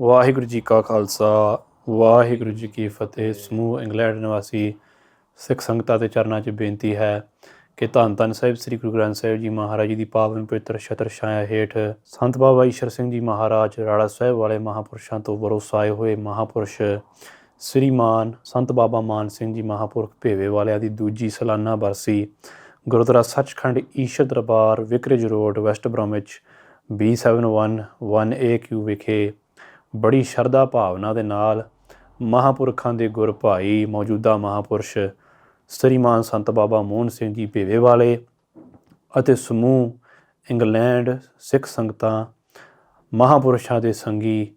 ਵਾਹਿਗੁਰੂ ਜੀ ਕਾ ਖਾਲਸਾ ਵਾਹਿਗੁਰੂ ਜੀ ਕੀ ਫਤਿਹ। ਸਮੂਹ ਇੰਗਲੈਂਡ ਨਿਵਾਸੀ ਸਿੱਖ ਸੰਗਤਾਂ ਦੇ ਚਰਨਾਂ 'ਚ ਬੇਨਤੀ ਹੈ ਕਿ ਧੰਨ ਧੰਨ ਸਾਹਿਬ ਸ੍ਰੀ ਗੁਰੂ ਗ੍ਰੰਥ ਸਾਹਿਬ ਜੀ ਮਹਾਰਾਜ ਜੀ ਦੀ ਪਾਵਨ ਪਵਿੱਤਰ ਛਤਰ ਛਾਇਆ ਹੇਠ ਸੰਤ ਬਾਬਾ ਈਸ਼ਰ ਸਿੰਘ ਜੀ ਮਹਾਰਾਜ ਰਾੜਾ ਸਾਹਿਬ ਵਾਲੇ ਮਹਾਪੁਰਸ਼ਾਂ ਤੋਂ ਵਰੋਸਾਏ ਹੋਏ ਮਹਾਪੁਰਸ਼ ਸ੍ਰੀਮਾਨ ਸੰਤ ਬਾਬਾ ਮਾਨ ਸਿੰਘ ਜੀ ਮਹਾਪੁਰਖ ਭੇਵੇ ਵਾਲਿਆਂ ਦੀ ਦੂਜੀ ਸਾਲਾਨਾ ਬਰਸੀ Gurdwara Sachkhand Ishar Darbar Vicarage Road West Bromwich B7118AQ ਵਿਖੇ ਬੜੀ ਸ਼ਰਧਾ ਭਾਵਨਾ ਦੇ ਨਾਲ ਮਹਾਪੁਰਖਾਂ ਦੇ ਗੁਰ ਭਾਈ ਮੌਜੂਦਾ ਮਹਾਪੁਰਸ਼ ਸ੍ਰੀਮਾਨ ਸੰਤ ਬਾਬਾ ਮੋਹਨ ਸਿੰਘ ਜੀ ਭੇਵੇ ਵਾਲੇ ਅਤੇ ਸਮੂਹ ਇੰਗਲੈਂਡ ਸਿੱਖ ਸੰਗਤਾਂ, ਮਹਾਪੁਰਸ਼ਾਂ ਦੇ ਸੰਗੀ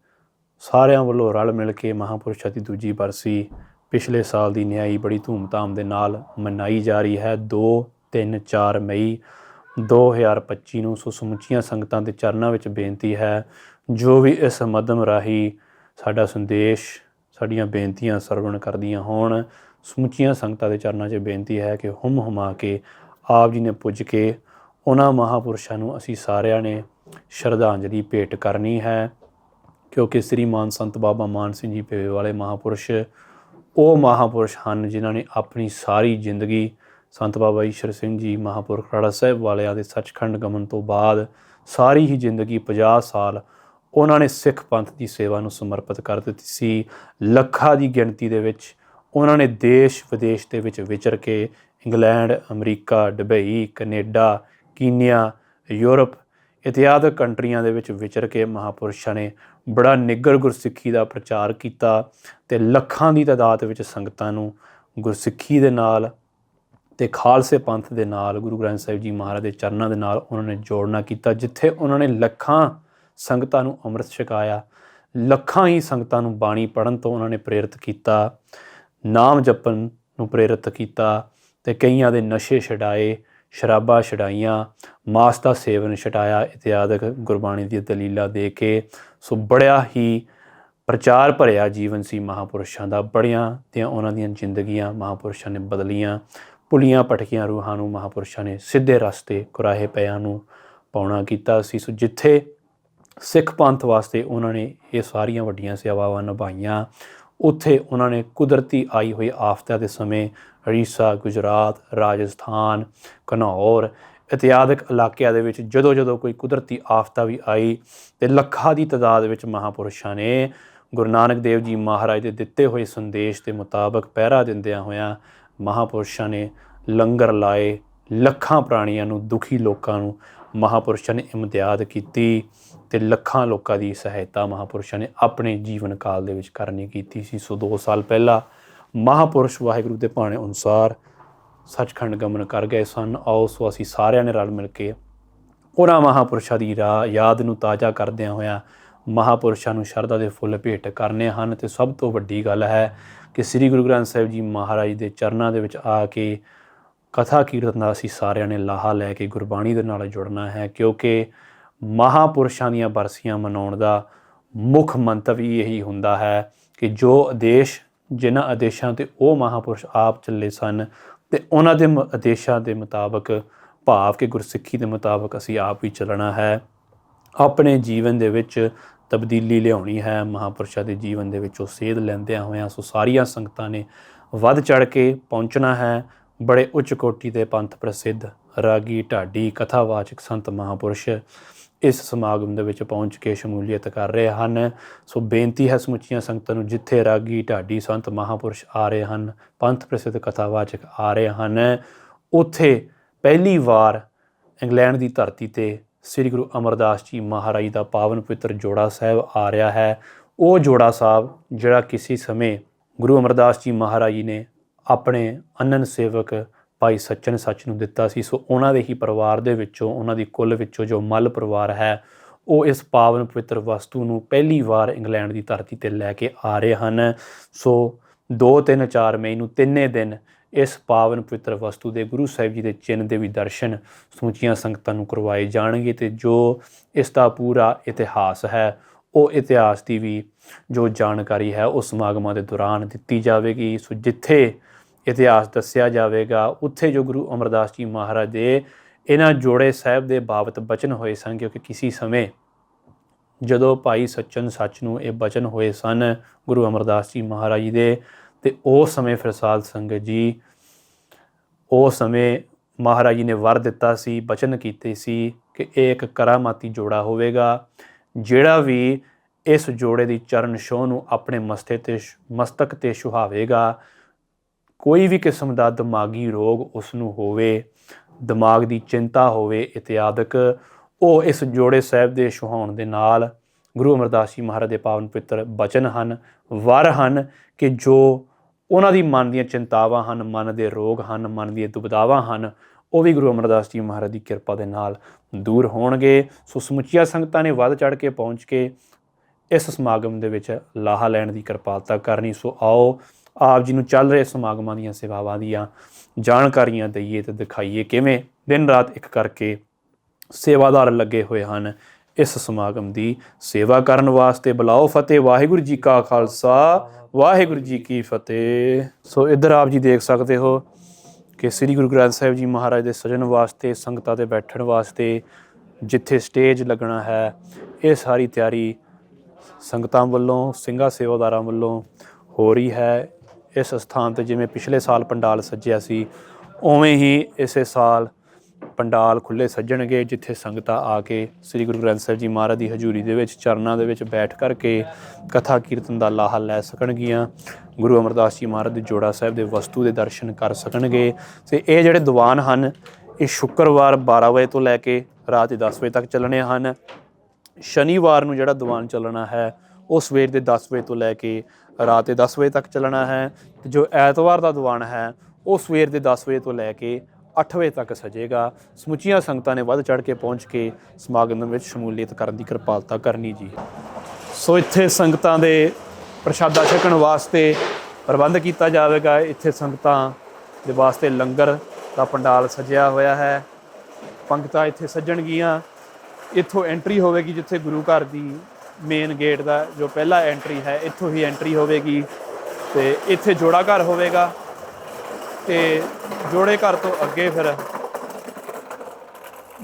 ਸਾਰਿਆਂ ਵੱਲੋਂ ਰਲ ਮਿਲ ਕੇ ਮਹਾਪੁਰਸ਼ਾਂ ਦੀ ਦੂਜੀ ਬਰਸੀ ਪਿਛਲੇ ਸਾਲ ਦੀ ਨਿਆਈ ਬੜੀ ਧੂਮਧਾਮ ਦੇ ਨਾਲ ਮਨਾਈ ਜਾ ਰਹੀ ਹੈ। 2 3 4 ਮਈ 2025 ਨੂੰ ਸੁਸਮੁੱਚੀਆਂ ਸੰਗਤਾਂ ਦੇ ਚਰਨਾਂ ਵਿੱਚ ਬੇਨਤੀ ਹੈ ਜੋ ਵੀ ਇਸ ਮਦਮ ਰਾਹੀਂ ਸਾਡਾ ਸੰਦੇਸ਼, ਸਾਡੀਆਂ ਬੇਨਤੀਆਂ ਸਰਵਣ ਕਰਦੀਆਂ ਹੋਣ, ਸਮੁੱਚੀਆਂ ਸੰਗਤਾਂ ਦੇ ਚਰਨਾਂ 'ਚ ਬੇਨਤੀ ਹੈ ਕਿ ਹੁਮ ਹੁਮਾ ਕੇ ਆਪ ਜੀ ਨੇ ਪੁੱਜ ਕੇ ਉਹਨਾਂ ਮਹਾਪੁਰਸ਼ਾਂ ਨੂੰ ਅਸੀਂ ਸਾਰਿਆਂ ਨੇ ਸ਼ਰਧਾਂਜਲੀ ਭੇਟ ਕਰਨੀ ਹੈ, ਕਿਉਂਕਿ ਸ੍ਰੀ ਮਾਨ ਸੰਤ ਬਾਬਾ ਮਾਨ ਸਿੰਘ ਜੀ ਪੇਵੇ ਵਾਲੇ ਮਹਾਪੁਰਸ਼ ਉਹ ਮਹਾਪੁਰਸ਼ ਹਨ ਜਿਨ੍ਹਾਂ ਨੇ ਆਪਣੀ ਸਾਰੀ ਜ਼ਿੰਦਗੀ ਸੰਤ ਬਾਬਾ ਈਸ਼ਰ ਸਿੰਘ ਜੀ ਮਹਾਪੁਰਖ ਰਾੜਾ ਸਾਹਿਬ ਵਾਲਿਆਂ ਦੇ ਸੱਚਖੰਡ ਗਮਨ ਤੋਂ ਬਾਅਦ ਸਾਰੀ ਹੀ ਜ਼ਿੰਦਗੀ 50 ਸਾਲ ਉਹਨਾਂ ਨੇ ਸਿੱਖ ਪੰਥ ਦੀ ਸੇਵਾ ਨੂੰ ਸਮਰਪਿਤ ਕਰ ਦਿੱਤੀ ਸੀ। ਲੱਖਾਂ ਦੀ ਗਿਣਤੀ ਦੇ ਵਿੱਚ ਉਹਨਾਂ ਨੇ ਦੇਸ਼ ਵਿਦੇਸ਼ ਦੇ ਵਿੱਚ ਵਿਚਰ ਕੇ England, America Dubai Canada, Kenya, Europe ਇਤਿਆਦ ਕੰਟਰੀਆਂ ਦੇ ਵਿੱਚ ਵਿਚਰ ਕੇ ਮਹਾਪੁਰਸ਼ਾਂ ਨੇ ਬੜਾ ਨਿੱਗਰ ਗੁਰਸਿੱਖੀ ਦਾ ਪ੍ਰਚਾਰ ਕੀਤਾ ਤੇ ਲੱਖਾਂ ਦੀ ਤਾਦਾਦ ਵਿੱਚ ਸੰਗਤਾਂ ਨੂੰ ਗੁਰਸਿੱਖੀ ਦੇ ਨਾਲ ਤੇ ਖਾਲਸੇ ਪੰਥ ਦੇ ਨਾਲ, ਗੁਰੂ ਗ੍ਰੰਥ ਸਾਹਿਬ ਜੀ ਮਹਾਰਾਜ ਦੇ ਚਰਨਾਂ ਦੇ ਨਾਲ ਉਹਨਾਂ ਨੇ ਜੋੜਨਾ ਕੀਤਾ, ਜਿੱਥੇ ਉਹਨਾਂ ਨੇ ਲੱਖਾਂ ਸੰਗਤਾਂ ਨੂੰ ਅੰਮ੍ਰਿਤ ਛਕਾਇਆ। ਲੱਖਾਂ ਹੀ ਸੰਗਤਾਂ ਨੂੰ ਬਾਣੀ ਪੜਨ ਤੋਂ ਉਹਨਾਂ ਨੇ ਪ੍ਰੇਰਿਤ ਕੀਤਾ। ਨਾਮ ਜਪਣ ਨੂੰ ਪ੍ਰੇਰਿਤ ਕੀਤਾ ਤੇ ਕਈਆਂ ਦੇ ਨਸ਼ੇ ਛਡਾਏ, ਸ਼ਰਾਬਾਂ ਛਡਾਈਆਂ, ਮਾਸ ਦਾ ਸੇਵਨ ਛਡਾਇਆ ਇਤਿਆਦਿਕ ਗੁਰਬਾਣੀ ਦੀ ਦਲੀਲਾਂ ਦੇ ਕੇ ਸੋ ਬੜਿਆ ਹੀ ਪ੍ਰਚਾਰ ਭਰਿਆ ਜੀਵਨ ਸੀ ਮਹਾਪੁਰਸ਼ਾਂ ਦਾ। ਬੜੀਆਂ ਤੇ ਉਹਨਾਂ ਦੀਆਂ ਜ਼ਿੰਦਗੀਆਂ ਮਹਾਪੁਰਸ਼ਾਂ ਨੇ ਬਦਲੀਆਂ। ਪੁਲੀਆਂ ਪਟਕੀਆਂ ਰੂਹਾਂ ਨੂੰ ਮਹਾਪੁਰਸ਼ਾਂ ਨੇ ਸਿੱਧੇ ਰਸਤੇ ਕੁਰਾਹੇ ਪਿਆਂ ਨੂੰ ਪਾਉਣਾ ਕੀਤਾ ਸੀ। ਸੋ ਜਿੱਥੇ ਸਿੱਖ ਪੰਥ ਵਾਸਤੇ ਉਹਨਾਂ ਨੇ ਇਹ ਸਾਰੀਆਂ ਵੱਡੀਆਂ ਸੇਵਾਵਾਂ ਨਿਭਾਈਆਂ। ਉੱਥੇ ਉਹਨਾਂ ਨੇ ਕੁਦਰਤੀ ਆਈ ਹੋਈ ਆਫਤਾਂ ਦੇ ਸਮੇਂ ਉੜੀਸਾ, ਗੁਜਰਾਤ, ਰਾਜਸਥਾਨ ਘਨੌਰ ਇਤਿਆਦਿਕ ਇਲਾਕਿਆਂ ਦੇ ਵਿੱਚ ਜਦੋਂ ਜਦੋਂ ਕੋਈ ਕੁਦਰਤੀ ਆਫਤਾ ਵੀ ਆਈ ਤੇ ਲੱਖਾਂ ਦੀ ਤਾਦਾਦ ਵਿੱਚ ਮਹਾਪੁਰਸ਼ਾਂ ਨੇ ਗੁਰੂ ਨਾਨਕ ਦੇਵ ਜੀ ਮਹਾਰਾਜ ਦੇ ਦਿੱਤੇ ਹੋਏ ਸੰਦੇਸ਼ ਦੇ ਮੁਤਾਬਕ ਪਹਿਰਾ ਦਿੰਦਿਆਂ ਹੋਇਆਂ ਮਹਾਪੁਰਸ਼ਾਂ ਨੇ ਲੰਗਰ ਲਾਏ, ਲੱਖਾਂ ਪ੍ਰਾਣੀਆਂ ਨੂੰ, ਦੁਖੀ ਲੋਕਾਂ ਨੂੰ ਮਹਾਪੁਰਸ਼ਾਂ ਨੇ ਇਮਦਿਆਦ ਕੀਤੀ ਤੇ ਲੱਖਾਂ ਲੋਕਾਂ ਦੀ ਸਹਾਇਤਾ ਮਹਾਪੁਰਸ਼ਾਂ ਨੇ ਆਪਣੇ ਜੀਵਨ ਕਾਲ ਦੇ ਵਿੱਚ ਕਰਨੀ ਕੀਤੀ ਸੀ। ਸੋ 2 ਸਾਲ ਪਹਿਲਾਂ ਮਹਾਪੁਰਸ਼ ਵਾਹਿਗੁਰੂ ਦੇ ਭਾਣੇ ਅਨੁਸਾਰ ਸੱਚਖੰਡ ਗਮਨ ਕਰ ਗਏ ਸਨ। ਆਓ ਸੋ ਅਸੀਂ ਸਾਰਿਆਂ ਨੇ ਰਲ ਮਿਲ ਕੇ ਉਹਨਾਂ ਮਹਾਪੁਰਸ਼ਾਂ ਦੀ ਰਾ, ਯਾਦ ਨੂੰ ਤਾਜ਼ਾ ਕਰਦਿਆਂ ਹੋਇਆਂ ਮਹਾਪੁਰਸ਼ਾਂ ਨੂੰ ਸ਼ਰਧਾ ਦੇ ਫੁੱਲ ਭੇਟ ਕਰਨੇ ਹਨ। ਤੇ ਸਭ ਤੋਂ ਵੱਡੀ ਗੱਲ ਹੈ ਕਿ ਸ੍ਰੀ ਗੁਰੂ ਗ੍ਰੰਥ ਸਾਹਿਬ ਜੀ ਮਹਾਰਾਜ ਦੇ ਚਰਨਾਂ ਦੇ ਵਿੱਚ ਆ ਕੇ ਕਥਾ ਕੀਰਤਨ ਦਾ ਅਸੀਂ ਸਾਰਿਆਂ ਨੇ ਲਾਹਾ ਲੈ ਕੇ ਗੁਰਬਾਣੀ ਦੇ ਨਾਲ ਜੁੜਨਾ ਹੈ, ਕਿਉਂਕਿ ਮਹਾਪੁਰਸ਼ਾਂ ਦੀਆਂ ਬਰਸੀਆਂ ਮਨਾਉਣ ਦਾ ਮੁੱਖ ਮੰਤਵ ਹੀ ਇਹੀ ਹੁੰਦਾ ਹੈ ਕਿ ਜੋ ਆਦੇਸ਼ ਜਿਨ੍ਹਾਂ ਆਦੇਸ਼ਾਂ ਤੇ ਉਹ ਮਹਾਪੁਰਸ਼ ਆਪ ਚੱਲੇ ਸਨ ਤੇ ਉਹਨਾਂ ਦੇ ਆਦੇਸ਼ਾਂ ਦੇ ਮੁਤਾਬਕ ਭਾਵ ਕਿ ਗੁਰਸਿੱਖੀ ਦੇ ਮੁਤਾਬਕ ਅਸੀਂ ਆਪ ਵੀ ਚੱਲਣਾ ਹੈ। ਆਪਣੇ ਜੀਵਨ ਦੇ ਵਿੱਚ ਤਬਦੀਲੀ ਲਿਆਉਣੀ ਹੈ, ਮਹਾਪੁਰਸ਼ਾਂ ਦੇ ਜੀਵਨ ਦੇ ਵਿੱਚੋਂ ਸੇਧ ਲੈਂਦਿਆਂ ਹੋਇਆਂ ਸੋ ਸਾਰੀਆਂ ਸੰਗਤਾਂ ਨੇ ਵੱਧ ਚੜ ਕੇ ਪਹੁੰਚਣਾ ਹੈ। ਬੜੇ ਉੱਚ ਕੋਟੀ ਦੇ ਪੰਥ ਪ੍ਰਸਿੱਧ ਰਾਗੀ ਢਾਡੀ ਕਥਾਵਾਚਕ ਸੰਤ ਮਹਾਪੁਰਸ਼ ਇਸ ਸਮਾਗਮ ਦੇ ਵਿੱਚ ਪਹੁੰਚ ਕੇ ਸ਼ਮੂਲੀਅਤ ਕਰ ਰਹੇ ਹਨ। ਸੋ ਬੇਨਤੀ ਹੈ ਸਮੁੱਚੀਆਂ ਸੰਗਤਾਂ ਨੂੰ, ਜਿੱਥੇ ਰਾਗੀ ਢਾਡੀ ਸੰਤ ਮਹਾਪੁਰਸ਼ ਆ ਰਹੇ ਹਨ, ਪੰਥ ਪ੍ਰਸਿੱਧ ਕਥਾਵਾਚਕ ਆ ਰਹੇ ਹਨ, ਉੱਥੇ ਪਹਿਲੀ ਵਾਰ ਇੰਗਲੈਂਡ ਦੀ ਧਰਤੀ ਤੇ ਸ੍ਰੀ ਗੁਰੂ ਅਮਰਦਾਸ ਜੀ ਮਹਾਰਾਜ ਦਾ ਪਾਵਨ ਪਵਿੱਤਰ ਜੋੜਾ ਸਾਹਿਬ ਆ ਰਿਹਾ ਹੈ। ਉਹ ਜੋੜਾ ਸਾਹਿਬ ਜਿਹੜਾ ਕਿਸੇ ਸਮੇਂ ਗੁਰੂ ਅਮਰਦਾਸ ਜੀ ਮਹਾਰਾਜ ਜੀ ਨੇ ਆਪਣੇ ਅਨੰਨ ਸੇਵਕ ਭਾਈ ਸੱਚਨ ਸੱਚ ਨੂੰ ਦਿੱਤਾ ਸੀ। ਸੋ ਉਹਨਾਂ ਦੇ ਹੀ ਪਰਿਵਾਰ ਦੇ ਵਿੱਚੋਂ, ਉਹਨਾਂ ਦੀ ਕੁੱਲ ਵਿੱਚੋਂ ਜੋ ਮੱਲ ਪਰਿਵਾਰ ਹੈ, ਉਹ ਇਸ ਪਾਵਨ ਪਵਿੱਤਰ ਵਸਤੂ ਨੂੰ ਪਹਿਲੀ ਵਾਰ ਇੰਗਲੈਂਡ ਦੀ ਧਰਤੀ ਤੇ ਲੈ ਕੇ ਆ ਰਹੇ ਹਨ। ਸੋ 2 3 4 ਮਈ ਨੂੰ ਤਿੰਨੇ ਦਿਨ ਇਸ ਪਾਵਨ ਪਵਿੱਤਰ ਵਸਤੂ ਦੇ ਗੁਰੂ ਸਾਹਿਬ ਜੀ ਦੇ ਚਿੰਨ੍ਹ ਦੇ ਵੀ ਦਰਸ਼ਨ ਸਮੁੱਚੀਆਂ ਸੰਗਤਾਂ ਨੂੰ ਕਰਵਾਏ ਜਾਣਗੇ ਤੇ ਜੋ ਇਸ ਦਾ ਪੂਰਾ ਇਤਿਹਾਸ ਹੈ, ਉਹ ਇਤਿਹਾਸ ਦੀ ਵੀ ਜੋ ਜਾਣਕਾਰੀ ਹੈ, ਉਹ ਸਮਾਗਮਾਂ ਦੇ ਦੌਰਾਨ ਦਿੱਤੀ ਜਾਵੇਗੀ। ਸੋ ਜਿੱਥੇ ਇਤਿਹਾਸ ਦੱਸਿਆ ਜਾਵੇਗਾ। ਉੱਥੇ ਜੋ ਗੁਰੂ ਅਮਰਦਾਸ ਜੀ ਮਹਾਰਾਜ ਦੇ ਇਹਨਾਂ ਜੋੜੇ ਸਾਹਿਬ ਦੇ ਬਾਬਤ ਬਚਨ ਹੋਏ ਸਨ, ਕਿਉਂਕਿ ਕਿਸੇ ਸਮੇਂ ਜਦੋਂ ਭਾਈ ਸੱਚਨ ਸੱਚ ਨੂੰ ਇਹ ਬਚਨ ਹੋਏ ਸਨ ਗੁਰੂ ਅਮਰਦਾਸ ਜੀ ਮਹਾਰਾਜ ਜੀ ਦੇ, ਤੇ ਉਸ ਸਮੇਂ ਫਿਰ ਸਾਧ ਸੰਗਤ ਜੀ ਉਸ ਸਮੇਂ ਮਹਾਰਾਜ ਜੀ ਨੇ ਵਰ ਦਿੱਤਾ ਸੀ, ਬਚਨ ਕੀਤੇ ਸੀ ਕਿ ਇਹ ਇੱਕ ਕਰਾਮਾਤੀ ਜੋੜਾ ਹੋਵੇਗਾ, ਜਿਹੜਾ ਵੀ ਇਸ ਜੋੜੇ ਦੀ ਚਰਨ ਛੋਹ ਨੂੰ ਆਪਣੇ ਮਸਤੇ ਤੇ ਛ- ਮਸਤਕ ਤੇ ਸੁਹਾਵੇਗਾ। ਕੋਈ ਵੀ ਕਿਸਮ ਦਾ ਦਿਮਾਗੀ ਰੋਗ ਉਸ ਨੂੰ ਹੋਵੇ, ਦਿਮਾਗ ਦੀ ਚਿੰਤਾ ਹੋਵੇ ਇਤਿਆਦਿਕ ਉਹ ਇਸ ਜੋੜੇ ਸਾਹਿਬ ਦੇ ਸੁਹਾਉਣ ਦੇ ਨਾਲ ਗੁਰੂ ਅਮਰਦਾਸ ਜੀ ਮਹਾਰਾਜ ਦੇ ਪਾਵਨ ਪਿੱਤਰ ਬਚਨ ਹਨ, ਵਰ ਹਨ ਕਿ ਜੋ ਉਹਨਾਂ ਦੀ ਮਨ ਦੀਆਂ ਚਿੰਤਾਵਾਂ ਹਨ, ਮਨ ਦੇ ਰੋਗ ਹਨ, ਮਨ ਦੀਆਂ ਦੁਬਿਧਾਵਾਂ ਹਨ, ਉਹ ਵੀ ਗੁਰੂ ਅਮਰਦਾਸ ਜੀ ਮਹਾਰਾਜ ਦੀ ਕਿਰਪਾ ਦੇ ਨਾਲ ਦੂਰ ਹੋਣਗੇ। ਸੋ ਸਮੁੱਚੀਆਂ ਸੰਗਤਾਂ ਨੇ ਵੱਧ ਚੜ ਕੇ ਪਹੁੰਚ ਕੇ ਇਸ ਸਮਾਗਮ ਦੇ ਵਿੱਚ ਲਾਹਾ ਲੈਣ ਦੀ ਕਿਰਪਾਲਤਾ ਕਰਨੀ। ਸੋ ਆਓ ਆਪ ਜੀ ਨੂੰ ਚੱਲ ਰਹੇ ਸਮਾਗਮਾਂ ਦੀਆਂ ਸੇਵਾਵਾਂ ਦੀਆਂ ਜਾਣਕਾਰੀਆਂ ਦਈਏ ਤੇ ਦਿਖਾਈਏ ਕਿਵੇਂ ਦਿਨ ਰਾਤ ਇੱਕ ਕਰਕੇ ਸੇਵਾਦਾਰ ਲੱਗੇ ਹੋਏ ਹਨ ਇਸ ਸਮਾਗਮ ਦੀ ਸੇਵਾ ਕਰਨ ਵਾਸਤੇ। ਬੁਲਾਓ ਫਤਿਹ, ਵਾਹਿਗੁਰੂ ਜੀ ਕਾ ਖਾਲਸਾ, ਵਾਹਿਗੁਰੂ ਜੀ ਕੀ ਫਤਿਹ। ਸੋ ਇੱਧਰ ਆਪ ਜੀ ਦੇਖ ਸਕਦੇ ਹੋ ਕਿ ਸ੍ਰੀ ਗੁਰੂ ਗ੍ਰੰਥ ਸਾਹਿਬ ਜੀ ਮਹਾਰਾਜ ਦੇ ਸਜਣ ਵਾਸਤੇ, ਸੰਗਤਾਂ ਦੇ ਬੈਠਣ ਵਾਸਤੇ ਜਿੱਥੇ ਸਟੇਜ ਲੱਗਣਾ ਹੈ, ਇਹ ਸਾਰੀ ਤਿਆਰੀ ਸੰਗਤਾਂ ਵੱਲੋਂ, ਸਿੰਘਾਂ ਸੇਵਾਦਾਰਾਂ ਵੱਲੋਂ ਹੋ ਰਹੀ ਹੈ। ਇਸ ਸਥਾਨ ਤੇ ਜਿਵੇਂ ਪਿਛਲੇ ਸਾਲ ਪੰਡਾਲ ਸੱਜਿਆ ਸੀ, ਉਵੇਂ ਹੀ ਇਸੇ ਸਾਲ ਪੰਡਾਲ ਖੁੱਲੇ ਸੱਜਣਗੇ, ਜਿੱਥੇ ਸੰਗਤਾਂ ਆ ਕੇ ਸ੍ਰੀ ਗੁਰੂ ਗ੍ਰੰਥ ਸਾਹਿਬ ਜੀ ਮਹਾਰਾਜ ਦੀ ਹਜ਼ੂਰੀ ਦੇ ਵਿੱਚ ਚਰਨਾਂ ਦੇ ਵਿੱਚ ਬੈਠ ਕਰਕੇ ਕਥਾ ਕੀਰਤਨ ਦਾ ਲਾਹਾ ਲੈ ਸਕਣਗੀਆਂ। ਗੁਰੂ ਅਮਰਦਾਸ ਜੀ ਮਹਾਰਾਜ ਦੇ ਜੋੜਾ ਸਾਹਿਬ ਦੇ ਵਸਤੂ ਦੇ ਦਰਸ਼ਨ ਕਰ ਸਕਣਗੇ। ਤੇ ਇਹ ਜਿਹੜੇ ਦੀਵਾਨ ਹਨ, ਇਹ ਸ਼ੁੱਕਰਵਾਰ 12 ਵਜੇ ਤੋਂ ਲੈ ਕੇ ਰਾਤ ਦੇ 10 ਵਜੇ ਤੱਕ ਚੱਲਣੇ ਹਨ। ਸ਼ਨੀਵਾਰ ਨੂੰ ਜਿਹੜਾ ਦੀਵਾਨ ਚੱਲਣਾ ਹੈ, ਉਹ ਸਵੇਰ ਦੇ 10 ਵਜੇ ਤੋਂ ਲੈ ਕੇ ਰਾਤ ਦੇ 10 ਵਜੇ ਤੱਕ ਚੱਲਣਾ ਹੈ ਤੇ ਜੋ ਐਤਵਾਰ ਦਾ ਦੀਵਾਨ ਹੈ, ਉਹ ਸਵੇਰ ਦੇ 10 ਵਜੇ ਤੋਂ ਲੈ ਕੇ 8 ਵਜੇ ਤੱਕ ਸਜੇਗਾ। ਸਮੁੱਚੀਆਂ ਸੰਗਤਾਂ ਨੇ ਵੱਧ ਚੜ ਕੇ ਪਹੁੰਚ ਕੇ ਸਮਾਗਮ ਵਿੱਚ ਸ਼ਮੂਲੀਅਤ ਕਰਨ ਦੀ ਕਿਰਪਾਲਤਾ ਕਰਨੀ ਜੀ। ਸੋ ਇੱਥੇ ਸੰਗਤਾਂ ਦੇ ਪ੍ਰਸ਼ਾਦਾ ਛਕਣ ਵਾਸਤੇ ਪ੍ਰਬੰਧ ਕੀਤਾ ਜਾਵੇਗਾ। ਇੱਥੇ ਸੰਗਤਾਂ ਦੇ ਵਾਸਤੇ ਲੰਗਰ ਦਾ ਪੰਡਾਲ ਸਜਿਆ ਹੋਇਆ ਹੈ। ਪੰਕਤਾਂ ਇੱਥੇ ਸੱਜਣਗੀਆਂ। ਇੱਥੋਂ ਐਂਟਰੀ ਹੋਵੇਗੀ ਜਿੱਥੇ ਗੁਰੂ ਘਰ ਦੀ ਮੇਨ ਗੇਟ ਦਾ ਜੋ ਪਹਿਲਾ ਐਂਟਰੀ ਹੈ, ਇੱਥੋਂ ਹੀ ਐਂਟਰੀ ਹੋਵੇਗੀ ਤੇ ਇੱਥੇ ਜੋੜਾ ਘਰ ਹੋਵੇਗਾ ਤੇ ਜੋੜੇ ਘਰ ਤੋਂ ਅੱਗੇ ਫਿਰ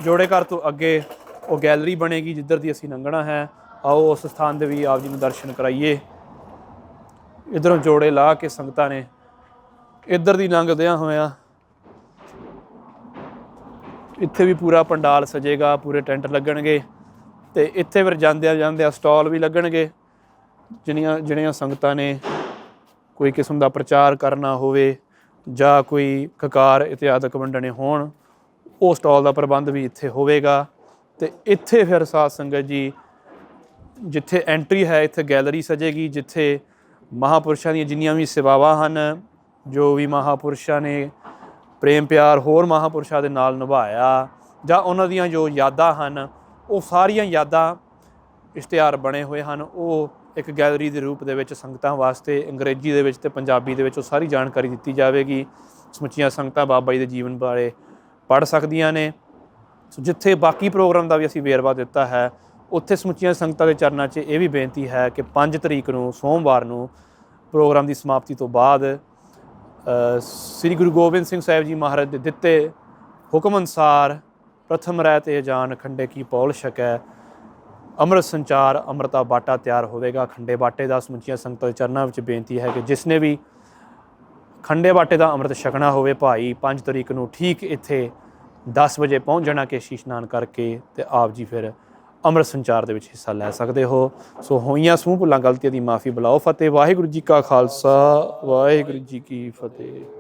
ਜੋੜੇ ਘਰ ਤੋਂ ਅੱਗੇ ਉਹ ਗੈਲਰੀ ਬਣੇਗੀ ਜਿੱਧਰ ਦੀ ਅਸੀਂ ਲੰਘਣਾ ਹੈ। ਆਓ ਉਸ ਸਥਾਨ ਦੇ ਵੀ ਆਪ ਜੀ ਨੂੰ ਦਰਸ਼ਨ ਕਰਾਈਏ। ਇਧਰੋਂ ਜੋੜੇ ਲਾ ਕੇ ਸੰਗਤਾਂ ਨੇ ਇੱਧਰ ਦੀ ਲੰਘਦਿਆਂ ਹੋਇਆਂ ਇੱਥੇ ਵੀ ਪੂਰਾ ਪੰਡਾਲ ਸਜੇਗਾ, ਪੂਰੇ ਟੈਂਟ ਲੱਗਣਗੇ। ਤੇ ਇੱਥੇ ਫਿਰ ਜਾਂਦਿਆਂ ਜਾਂਦਿਆਂ ਸਟਾਲ ਵੀ ਲੱਗਣਗੇ। ਜਿਹੜੀਆਂ ਜਿਹੜੀਆਂ ਸੰਗਤਾਂ ਨੇ ਕੋਈ ਕਿਸਮ ਦਾ ਪ੍ਰਚਾਰ ਕਰਨਾ ਹੋਵੇ ਜਾਂ ਕੋਈ ਕਕਾਰ ਇਤਿਆਦਕ ਵੰਡਣੇ ਹੋਣ, ਉਹ ਸਟਾਲ ਦਾ ਪ੍ਰਬੰਧ ਵੀ ਇੱਥੇ ਹੋਵੇਗਾ। ਤੇ ਇੱਥੇ ਫਿਰ ਸਾਧ ਸੰਗਤ ਜੀ, ਜਿੱਥੇ ਐਂਟਰੀ ਹੈ, ਇੱਥੇ ਗੈਲਰੀ ਸਜੇਗੀ, ਜਿੱਥੇ ਮਹਾਪੁਰਸ਼ਾਂ ਦੀਆਂ ਜਿੰਨੀਆਂ ਵੀ ਸੇਵਾਵਾਂ ਹਨ, ਜੋ ਵੀ ਮਹਾਪੁਰਸ਼ਾਂ ਨੇ ਪ੍ਰੇਮ ਪਿਆਰ ਹੋਰ ਮਹਾਪੁਰਸ਼ਾਂ ਦੇ ਨਾਲ ਨਿਭਾਇਆ ਜਾਂ ਉਹਨਾਂ ਦੀਆਂ ਜੋ ਯਾਦਾਂ ਹਨ ਉਹ ਸਾਰੀਆਂ ਯਾਦਾਂ ਇਸ਼ਤਿਹਾਰ ਬਣੇ ਹੋਏ ਹਨ। ਉਹ ਇੱਕ ਗੈਲਰੀ ਦੇ ਰੂਪ ਦੇ ਵਿੱਚ, ਸੰਗਤਾਂ ਵਾਸਤੇ, ਅੰਗਰੇਜ਼ੀ ਦੇ ਵਿੱਚ ਤੇ ਪੰਜਾਬੀ ਦੇ ਵਿੱਚ ਉਹ ਸਾਰੀ ਜਾਣਕਾਰੀ ਦਿੱਤੀ ਜਾਵੇਗੀ। ਸਮੁੱਚੀਆਂ ਸੰਗਤਾਂ ਬਾਬਾ ਜੀ ਦੇ ਜੀਵਨ ਬਾਰੇ ਪੜ੍ਹ ਸਕਦੀਆਂ ਨੇ। ਸੋ ਜਿੱਥੇ ਬਾਕੀ ਪ੍ਰੋਗਰਾਮ ਦਾ ਵੀ ਅਸੀਂ ਵੇਰਵਾ ਦਿੱਤਾ ਹੈ, ਉੱਥੇ ਸਮੁੱਚੀਆਂ ਸੰਗਤਾਂ ਦੇ ਚਰਨਾਂ 'ਚ ਇਹ ਵੀ ਬੇਨਤੀ ਹੈ ਕਿ 5 ਤਰੀਕ ਨੂੰ, ਸੋਮਵਾਰ ਨੂੰ ਪ੍ਰੋਗਰਾਮ ਦੀ ਸਮਾਪਤੀ ਤੋਂ ਬਾਅਦ ਸ੍ਰੀ ਗੁਰੂ ਗੋਬਿੰਦ ਸਿੰਘ ਸਾਹਿਬ ਜੀ ਮਹਾਰਾਜ ਦੇ ਦਿੱਤੇ ਹੁਕਮ ਅਨੁਸਾਰ ਪ੍ਰਥਮ ਰਹਿ ਤੇ ਜਾਨ ਖੰਡੇ ਕੀ ਪੌਲ ਛਕੈ। ਅੰਮ੍ਰਿਤ ਸੰਚਾਰ ਅੰਮ੍ਰਿਤਾ ਬਾਟਾ ਤਿਆਰ ਹੋਵੇਗਾ। ਖੰਡੇ ਬਾਟੇ ਦਾ ਸਮੁੱਚੀਆਂ ਸੰਗਤਾਂ ਦੇ ਚਰਨਾਂ ਵਿੱਚ ਬੇਨਤੀ ਹੈ ਕਿ ਜਿਸ ਨੇ ਵੀ ਖੰਡੇ ਬਾਟੇ ਦਾ ਅੰਮ੍ਰਿਤ ਛਕਣਾ ਹੋਵੇ, ਭਾਈ 5 ਤਰੀਕ ਨੂੰ ਠੀਕ ਇੱਥੇ 10 ਵਜੇ ਪਹੁੰਚ ਜਾਣਾ ਕਿ ਇਸ਼ਨਾਨ ਕਰਕੇ ਤੇ ਆਪ ਜੀ ਫਿਰ ਅੰਮ੍ਰਿਤ ਸੰਚਾਰ ਦੇ ਵਿੱਚ ਹਿੱਸਾ ਲੈ ਸਕਦੇ ਹੋ। ਸੋ ਹੋਈਆਂ ਸਮੂਹ ਭੁੱਲਾਂ ਗਲਤੀਆਂ ਦੀ ਮਾਫੀ ਬੁਲਾਓ। ਫਤਿਹ, ਵਾਹਿਗੁਰੂ ਜੀ ਕਾ ਖਾਲਸਾ, ਵਾਹਿਗੁਰੂ ਜੀ ਕੀ ਫਤਿਹ।